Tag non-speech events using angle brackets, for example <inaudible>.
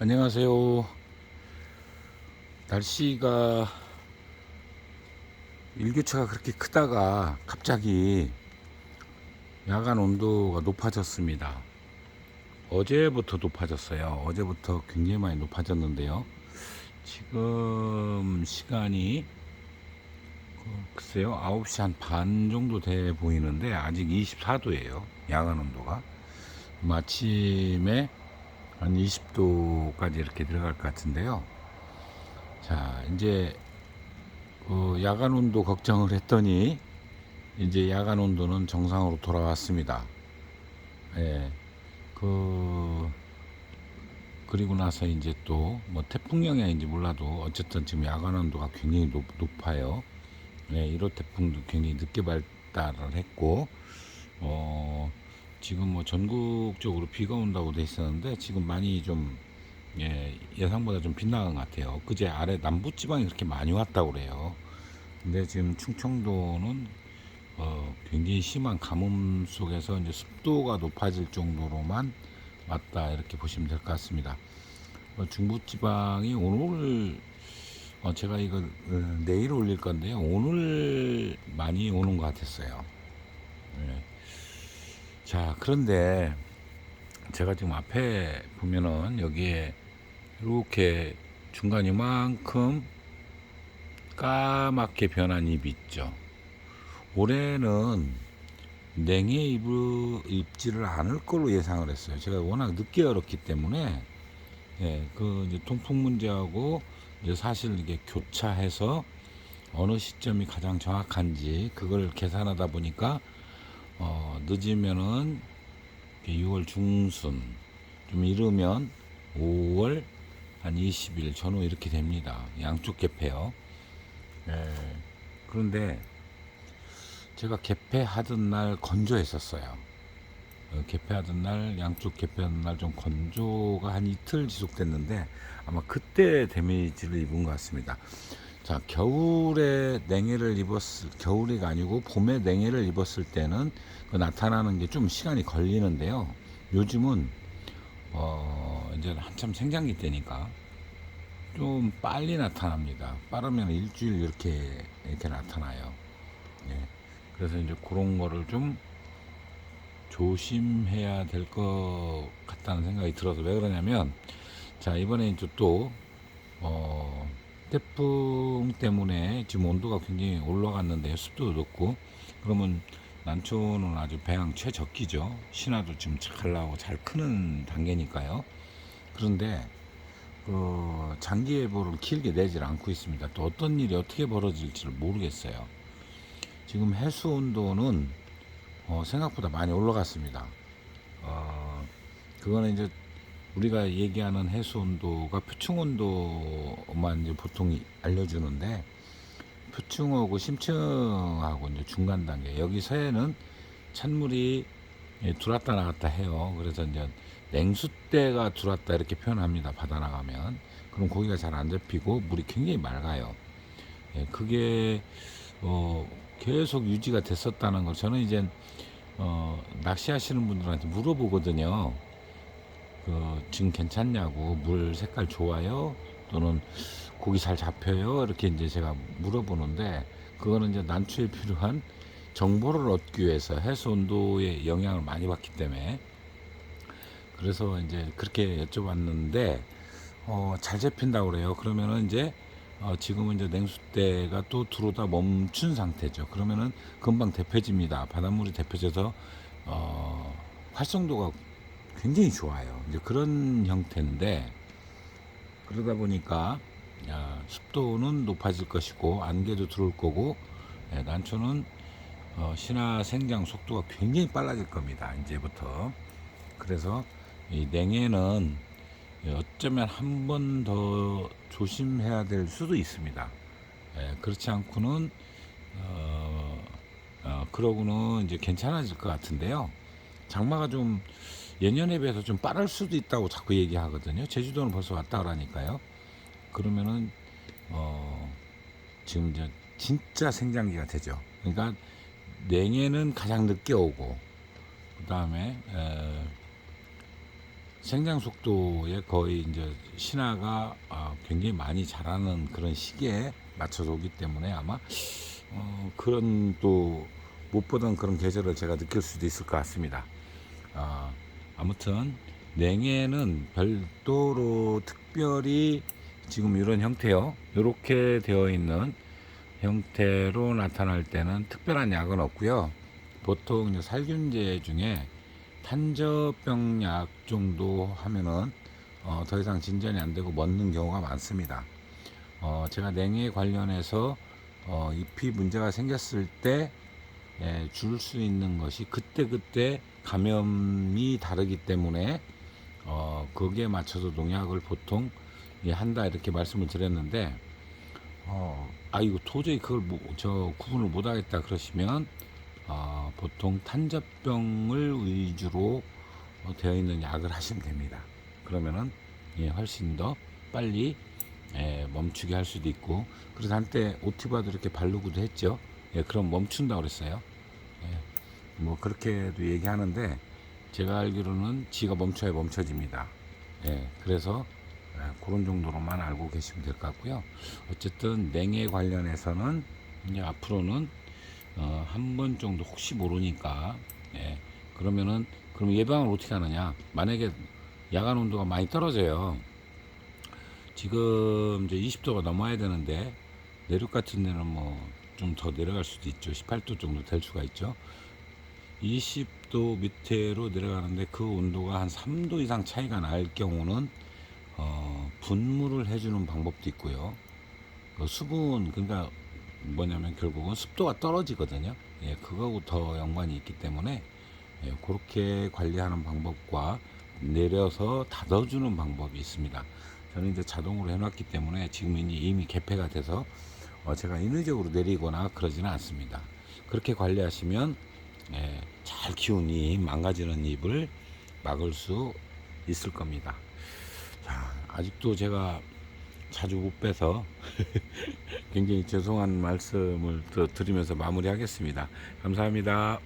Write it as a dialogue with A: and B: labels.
A: 안녕하세요. 날씨가 일교차가 그렇게 크다가 갑자기 야간 온도가 높아졌습니다. 어제부터 높아졌어요. 어제부터 굉장히 많이 높아졌는데요. 지금 시간이 그 글쎄요 9시 한 반 정도 돼 보이는데 아직 24도예요. 야간 온도가. 아침에 한 20도까지 이렇게 들어갈 것 같은데요. 자, 이제 그 야간 온도 걱정을 했더니 이제 야간 온도는 정상으로 돌아왔습니다. 예. 그 그리고 나서 이제 또 뭐 태풍 영향인지 몰라도 어쨌든 지금 야간 온도가 굉장히 높, 높아요. 예, 1호 태풍도 굉장히 늦게 발달을 했고 어 지금 뭐 전국적으로 비가 온다고 돼 있었는데 지금 많이 좀 예, 예상보다 좀 빗나간 것 같아요. 그제 아래 남부 지방이 그렇게 많이 왔다고 그래요. 근데 지금 충청도는 어, 굉장히 심한 가뭄 속에서 이제 습도가 높아질 정도로만 왔다 이렇게 보시면 될 것 같습니다. 어, 중부 지방이 오늘 어, 제가 이걸 어, 내일 올릴 건데요. 오늘 많이 오는 것 같았어요. 예. 자, 그런데 제가 지금 앞에 보면은 여기에 이렇게 중간 이만큼 까맣게 변한 잎이 있죠. 올해는 냉해 입을, 입지를 않을 걸로 예상을 했어요. 제가 워낙 늦게 열었기 때문에 예, 그 이제 통풍 문제하고 이제 사실 이게 교차해서 어느 시점이 가장 정확한지 그걸 계산하다 보니까 어, 늦으면은 6월 중순, 좀 이르면 5월 한 20일 전후 이렇게 됩니다. 양쪽 개폐요. 예, 그런데 제가 개폐하던 날 건조했었어요. 어, 개폐하던 날, 양쪽 개폐하던 날 좀 건조가 한 이틀 지속됐는데 아마 그때 데미지를 입은 것 같습니다. 자, 겨울에 냉해를 입었을, 겨울이 아니고 봄에 냉해를 입었을 때는 그 나타나는 게 좀 시간이 걸리는데요. 요즘은, 어, 이제 한참 생장기 때니까 좀 빨리 나타납니다. 빠르면 일주일 이렇게, 이렇게 나타나요. 예. 그래서 이제 그런 거를 좀 조심해야 될 것 같다는 생각이 들어서 왜 그러냐면, 자, 이번에 이제 또, 어, 태풍 때문에 지금 온도가 굉장히 올라갔는데 습도도 높고 그러면 난초는 아주 배양 최적기죠. 신화도 지금 잘 나오고 잘 크는 단계니까요. 그런데 그 장기 예보를 길게 내질 않고 있습니다. 또 어떤 일이 어떻게 벌어질지를 모르겠어요. 지금 해수 온도는 어, 생각보다 많이 올라갔습니다. 어, 그거는 이제 우리가 얘기하는 해수 온도가 표층 온도만 이제 보통 알려주는데 표층하고 심층하고 이제 중간 단계 여기 서해는 찬물이 예, 들어왔다 나갔다 해요. 그래서 이제 냉수대가 들어왔다 이렇게 표현합니다. 바다 나가면 그럼 고기가 잘 안 잡히고 물이 굉장히 맑아요. 예, 그게 어, 계속 유지가 됐었다는 걸 저는 이제 어, 낚시하시는 분들한테 물어보거든요. 그 지금 괜찮냐고 물 색깔 좋아요? 또는 고기 잘 잡혀요? 이렇게 이제 제가 물어보는데 그거는 이제 난초에 필요한 정보를 얻기 위해서 해수 온도의 영향을 많이 받기 때문에. 그래서 이제 그렇게 여쭤봤는데 어, 잘 잡힌다고 그래요. 그러면은 이제 어, 지금은 이제 냉수대가 또 들어오다 멈춘 상태죠. 그러면은 금방 데펴집니다. 바닷물이 데펴져서 어, 활성도가 굉장히 좋아요. 이제 그런 형태인데 그러다 보니까 야, 습도는 높아질 것이고 안개도 들어올 거고 예, 난초는 어, 신화 생장 속도가 굉장히 빨라질 겁니다. 이제부터 그래서 이 냉해는 어쩌면 한 번 더 조심해야 될 수도 있습니다. 예, 그렇지 않고는 어, 어, 그러고는 이제 괜찮아질 것 같은데요. 장마가 좀 예년에 비해서 좀 빠를 수도 있다고 자꾸 얘기하거든요. 제주도는 벌써 왔다 그러니까요. 그러면은 어 지금 이제 진짜 생장기가 되죠. 그러니까 냉해는 가장 늦게 오고 그 다음에 생장 속도에 거의 이제 신화가 아, 굉장히 많이 자라는 그런 시기에 맞춰서 오기 때문에 아마 어, 그런 또 못 보던 그런 계절을 제가 느낄 수도 있을 것 같습니다. 아, 아무튼 냉해는 별도로 특별히 지금 이런 형태요. 이렇게 되어 있는 형태로 나타날 때는 특별한 약은 없고요. 보통 살균제 중에 탄저병 약 정도 하면은 어, 더 이상 진전이 안 되고 멎는 경우가 많습니다. 어, 제가 냉해 관련해서 어, 잎이 문제가 생겼을 때 예, 줄수 있는 것이 그때그때 감염이 다르기 때문에 어, 거기에 맞춰서 농약을 보통 예, 한다 이렇게 말씀을 드렸는데 어, 아 이거 도저히 그걸 뭐, 저 구분을 못 하겠다 그러시면 어, 보통 탄저병을 위주로 어, 되어 있는 약을 하시면 됩니다. 그러면은 예, 훨씬 더 빨리 예, 멈추게 할 수도 있고 그래서 한때 오티바도 이렇게 바르고도 했죠. 예, 그럼 멈춘다 그랬어요. 예, 뭐 그렇게도 얘기하는데 제가 알기로는 지가 멈춰야 멈춰집니다. 예, 그래서 예, 그런 정도로만 알고 계시면 될 것 같고요. 어쨌든 냉해 관련해서는 이제 앞으로는 어, 한 번 정도 혹시 모르니까 예, 그러면은 그럼 예방을 어떻게 하느냐? 만약에 야간 온도가 많이 떨어져요. 지금 이제 20도가 넘어야 되는데 내륙 같은 데는 뭐 좀 더 내려갈 수도 있죠. 18도 정도 될 수가 있죠. 20도 밑으로 내려가는데 그 온도가 한 3도 이상 차이가 날 경우는 어, 분무를 해주는 방법도 있고요. 그 수분 그러니까 뭐냐면 결국은 습도가 떨어지거든요. 예, 그거하고 더 연관이 있기 때문에 예, 그렇게 관리하는 방법과 내려서 닫아주는 방법이 있습니다. 저는 이제 자동으로 해놨기 때문에 지금 이미, 개폐가 돼서 어, 제가 인위적으로 내리거나 그러지는 않습니다. 그렇게 관리하시면 예, 잘 키운 잎, 망가지는 잎을 막을 수 있을 겁니다. 자, 아직도 제가 자주 못 빼서 <laughs> 굉장히 죄송한 말씀을 더 드리면서 마무리하겠습니다. 감사합니다.